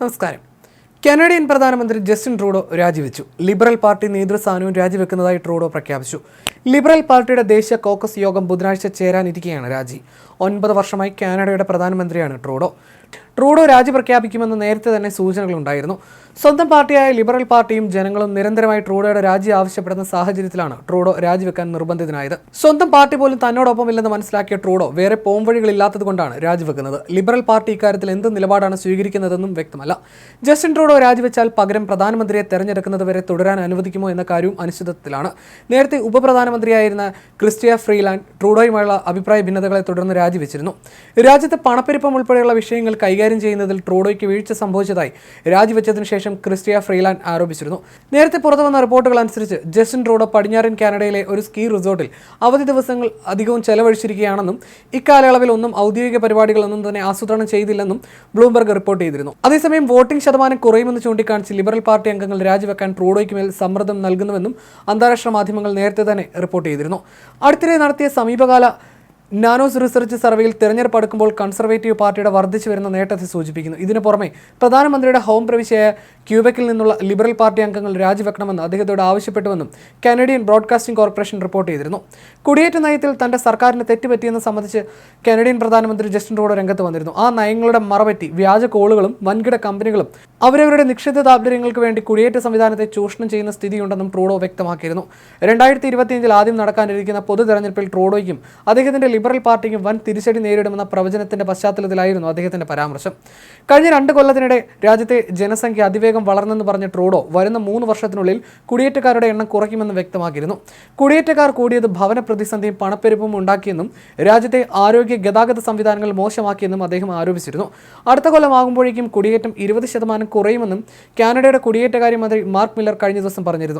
നമസ്കാരം. കനേഡിയൻ പ്രധാനമന്ത്രി Justin Trudeau രാജിവെച്ചു. ലിബറൽ പാർട്ടി നേതൃസ്ഥാനവും രാജിവെക്കുന്നതായി ട്രൂഡോ പ്രഖ്യാപിച്ചു. ലിബറൽ പാർട്ടിയുടെ ദേശീയ കോക്കസ് യോഗം ബുധനാഴ്ച ചേരാനിരിക്കെയാണ് രാജി. ഒൻപത് വർഷമായി കാനഡയുടെ പ്രധാനമന്ത്രിയാണ് ട്രൂഡോ. ട്രൂഡോ രാജി പ്രഖ്യാപിക്കുമെന്ന് നേരത്തെ തന്നെ സൂചനകളുണ്ടായിരുന്നു സ്വന്തം പാർട്ടിയായ ലിബറൽ പാർട്ടിയും ജനങ്ങളും നിരന്തരമായി ട്രൂഡോയുടെ രാജി ആവശ്യപ്പെടുന്ന സാഹചര്യത്തിലാണ് ട്രൂഡോ രാജിവെക്കാൻ നിർബന്ധിതനായത്. സ്വന്തം പാർട്ടി പോലും തന്നോടൊപ്പം ഇല്ലെന്ന് മനസ്സിലാക്കിയ ട്രൂഡോ വേറെ പോംവഴികളില്ലാത്തതുകൊണ്ടാണ് രാജിവെക്കുന്നത്. ലിബറൽ പാർട്ടി ഇക്കാര്യത്തിൽ എന്ത് നിലപാടാണ് സ്വീകരിക്കുന്നതെന്നും വ്യക്തമല്ല. ജസ്റ്റിൻ ട്രൂഡോ രാജിവെച്ചാൽ പകരം പ്രധാനമന്ത്രിയെ തെരഞ്ഞെടുക്കുന്നത് വരെ തുടരാൻ അനുവദിക്കുമോ എന്ന കാര്യവും അനിശ്ചിതത്വത്തിലാണ് നേരത്തെ ഉപപ്രധാനമന്ത്രിയായിരുന്ന ക്രിസ്റ്റിയ ഫ്രീലാൻഡ് ട്രൂഡോയുമായുള്ള അഭിപ്രായ ഭിന്നതകളെ തുടർന്ന് രാജിവെച്ചിരുന്നു. രാജ്യത്തെ പണപ്പെരുപ്പം ഉൾപ്പെടെയുള്ള വിഷയങ്ങൾ കൈകാര്യം ചെയ്യുന്നതിൽ ട്രൂഡോയ്ക്ക് വീഴ്ച സംഭവിച്ചതായി രാജിവെച്ചതിനു ശേഷം ക്രിസ്റ്റിയ ഫ്രീലാൻഡ് ആരോപിച്ചിരുന്നു. നേരത്തെ പുറത്തു വന്ന റിപ്പോർട്ടുകൾ അനുസരിച്ച് ജസ്റ്റിൻ ട്രൂഡോ പടിഞ്ഞാറൻ കാനഡയിലെ ഒരു സ്കീ റിസോർട്ടിൽ അവധി ദിവസങ്ങൾ അധികവും ചെലവഴിച്ചിരിക്കുകയാണെന്നും ഇക്കാലയളവിൽ ഒന്നും ഔദ്യോഗിക പരിപാടികളൊന്നും തന്നെ ആസൂത്രണം ചെയ്തില്ലെന്നും ബ്ലൂംബർഗ് റിപ്പോർട്ട് ചെയ്തിരുന്നു. അതേസമയം വോട്ടിംഗ് ശതമാനം കുറയുമെന്ന് ചൂണ്ടിക്കാണിച്ച് ലിബറൽ പാർട്ടി അംഗങ്ങൾ രാജിവെക്കാൻ ട്രൂഡോയ്ക്ക് മേൽ സമ്മർദ്ദം നൽകുന്നുവെന്നും അന്താരാഷ്ട്ര മാധ്യമങ്ങൾ നേരത്തെ തന്നെ റിപ്പോർട്ട് ചെയ്തിരുന്നു. അടുത്തിടെ നടത്തിയ സമീപകാല നാനോസ് റിസർച്ച് സർവേയിൽ തിരഞ്ഞെടുപ്പ് അടുക്കുമ്പോൾ കൺസർവേറ്റീവ് പാർട്ടിയുടെ വർദ്ധിച്ചു വരുന്ന നേട്ടത്തെ സൂചിപ്പിക്കുന്നു. ഇതിനു പുറമെ പ്രധാനമന്ത്രിയുടെ ഹോം പ്രവിശ്യയായ ക്യൂബക്കിൽ നിന്നുള്ള ലിബറൽ പാർട്ടി അംഗങ്ങൾ രാജിവെക്കണമെന്ന് അദ്ദേഹത്തോട് ആവശ്യപ്പെട്ടുവെന്നും കാനഡിയൻ ബ്രോഡ്കാസ്റ്റിംഗ് കോർപ്പറേഷൻ റിപ്പോർട്ട് ചെയ്തിരുന്നു. കുടിയേറ്റ നയത്തിൽ തന്റെ സർക്കാരിന് തെറ്റുപറ്റിയെന്ന് സംബന്ധിച്ച് കാനഡിയൻ പ്രധാനമന്ത്രി ജസ്റ്റിൻ ട്രൂഡോ രംഗത്ത് വന്നിരുന്നു. ആ നയങ്ങളുടെ മറപറ്റി വ്യാജ കോളുകളും വൻകിട കമ്പനികളും അവരവരുടെ നിക്ഷിപ്ത താല്പര്യങ്ങൾക്ക് വേണ്ടി കുടിയേറ്റ സംവിധാനത്തെ ചൂഷണം ചെയ്യുന്ന സ്ഥിതിയുണ്ടെന്നും ട്രൂഡോ വ്യക്തമാക്കിയിരുന്നു. രണ്ടായിരത്തി ഇരുപത്തിയഞ്ചിൽ ആദ്യം നടക്കാനിരിക്കുന്ന പൊതു തെരഞ്ഞെടുപ്പിൽ ട്രൂഡോയ്ക്കും അദ്ദേഹത്തിന്റെ ലിബറൽ പാർട്ടിക്ക് വൻ തിരിച്ചടി നേരിടുമെന്ന പ്രവചനത്തിന്റെ പശ്ചാത്തലത്തിലായിരുന്നു അദ്ദേഹത്തിന്റെ പരാമർശം. കഴിഞ്ഞ രണ്ട് കൊല്ലത്തിനിടെ രാജ്യത്തെ ജനസംഖ്യ അതിവേഗം വളർന്നെന്ന് പറഞ്ഞ ട്രൂഡോ വരുന്ന മൂന്ന് വർഷത്തിനുള്ളിൽ കുടിയേറ്റക്കാരുടെ എണ്ണം കുറയ്ക്കുമെന്ന് വ്യക്തമാക്കിയിരുന്നു. കുടിയേറ്റക്കാർ കൂടിയത് ഭവന പ്രതിസന്ധിയും പണപ്പെരുപ്പും ഉണ്ടാക്കിയെന്നും രാജ്യത്തെ ആരോഗ്യ ഗതാഗത സംവിധാനങ്ങൾ മോശമാക്കിയെന്നും അദ്ദേഹം ആരോപിച്ചിരുന്നു. അടുത്ത കൊല്ലമാകുമ്പോഴേക്കും കുടിയേറ്റം ഇരുപത് ശതമാനം കുറയുമെന്നും കാനഡയുടെ കുടിയേറ്റകാര്യ മന്ത്രി മാർക്ക് മില്ലർ കഴിഞ്ഞ ദിവസം പറഞ്ഞിരുന്നു.